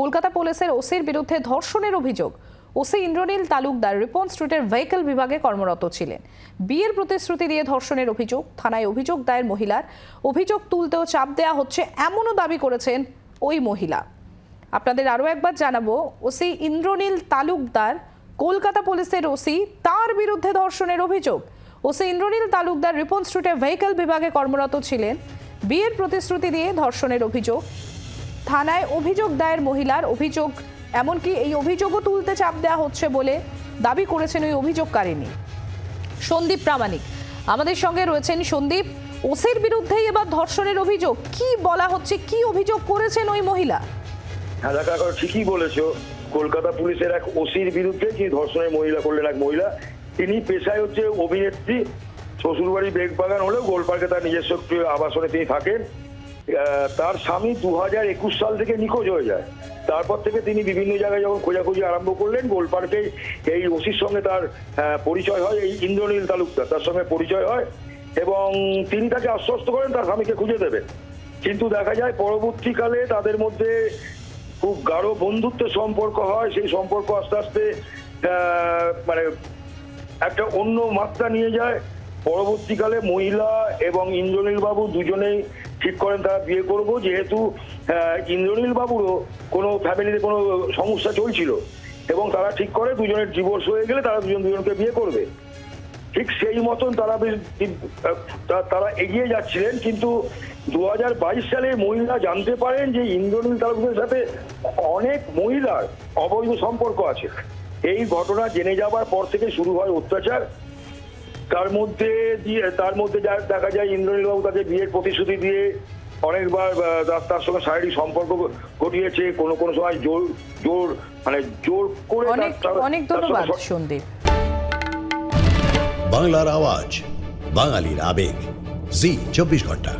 কলকাতা পুলিশের ওসির বিরুদ্ধে ধর্ষণের অভিযোগ। ওসি ইন্দ্রনীল তালুকদার রিপন স্ট্রিটের ভেহিকল বিভাগে কর্মরত ছিলেন। বিয়ের প্রতিশ্রুতি দিয়ে ধর্ষণের অভিযোগ, থানায় অভিযোগ দায়ের মহিলার। অভিযোগ তুলতেও চাপ দেওয়া হচ্ছে, এমনও দাবি করেছেন ওই মহিলা। আপনাদের আরও একবার জানাব, ওসি ইন্দ্রনীল তালুকদার কলকাতা পুলিশের ওসি, তার বিরুদ্ধে ধর্ষণের অভিযোগ। ওসি ইন্দ্রনীল তালুকদার রিপন স্ট্রিটের ভেহিকল বিভাগে কর্মরত ছিলেন। বিয়ের প্রতিশ্রুতি দিয়ে ধর্ষণের অভিযোগ। থানায় অভিযোগ দায়ের মহিলার অভিযোগ, এমনকি এই অভিযোগও তুলতে চাপ দেওয়া হচ্ছে বলে দাবি করেছেন ওই অভিযোগকারিনী সন্দীপ প্রামাণিক, আমাদের সঙ্গে রয়েছেন সন্দীপ। ওসির বিরুদ্ধেই এবার ধর্ষণের অভিযোগ। কি বলা হচ্ছে? কি অভিযোগ করেছেন ওই মহিলা? হ্যাঁ ঠিকই বলেছ। কলকাতা পুলিশের এক ওসির বিরুদ্ধে যিনি ধর্ষণের মহিলা করলেন এক মহিলা। তিনি পেশায় হচ্ছে অভিনেত্রী। শ্বশুরবাড়ি বেগবাগান হলেও গোলপার্কে তার নিজস্ব আবাসনে তিনি থাকেন। তার স্বামী দু হাজার একুশ সাল থেকে নিখোঁজ হয়ে যায়। তারপর থেকে তিনি বিভিন্ন জায়গায় যখন খোঁজাখুঁজি আরম্ভ করলেন গোলপার্কে এই ওসির সঙ্গে তার পরিচয় হয়, এই ইন্দ্রনীল তালুকদার, তার সঙ্গে পরিচয় হয় এবং তিনি তাকে আশ্বস্ত করেন তার স্বামীকে খুঁজে দেবেন কিন্তু দেখা যায় পরবর্তীকালে তাদের মধ্যে খুব গাঢ় বন্ধুত্বের সম্পর্ক হয়, সেই সম্পর্ক আস্তে আস্তে মানে একটা অন্য মাত্রা নিয়ে যায়। পরবর্তীকালে মহিলা এবং ইন্দ্রনীল বাবু দুজনেই ঠিক করেন, তারা বিয়ে করব, যেহেতু ইন্দ্রনীল বাবুরও কোনো ফ্যামিলিতে কোনো সমস্যা চলছিল। এবং তারা ঠিক করে, দুজনের ডিভোর্স হয়ে গেলে তারা দুজন দুজনকে বিয়ে করবে। ঠিক সেই মতন তারা তারা এগিয়ে যাচ্ছিলেন, কিন্তু দু হাজার বাইশ সালে মহিলা জানতে পারেন যে ইন্দ্রনীল তালুকদের সাথে অনেক মহিলার অবৈধ সম্পর্ক আছে। এই ঘটনা জেনে যাবার পর থেকে শুরু হয় অত্যাচার। তার মধ্যে দিয়ে তার মধ্যে যা- দেখা যায় ইন্দ্রনীল বাবু তাকে বিয়ের প্রতিশ্রুতি দিয়ে অনেকবার তার- সঙ্গে শারীরিক সম্পর্ক ঘটিয়েছে কোনো কোনো সময় জোর জোর মানে জোর করে অনেক ধন্যবাদ সন্দীপ। বাংলার আওয়াজ বাঙালির আবেগ। জি চব্বিশ ঘণ্টা।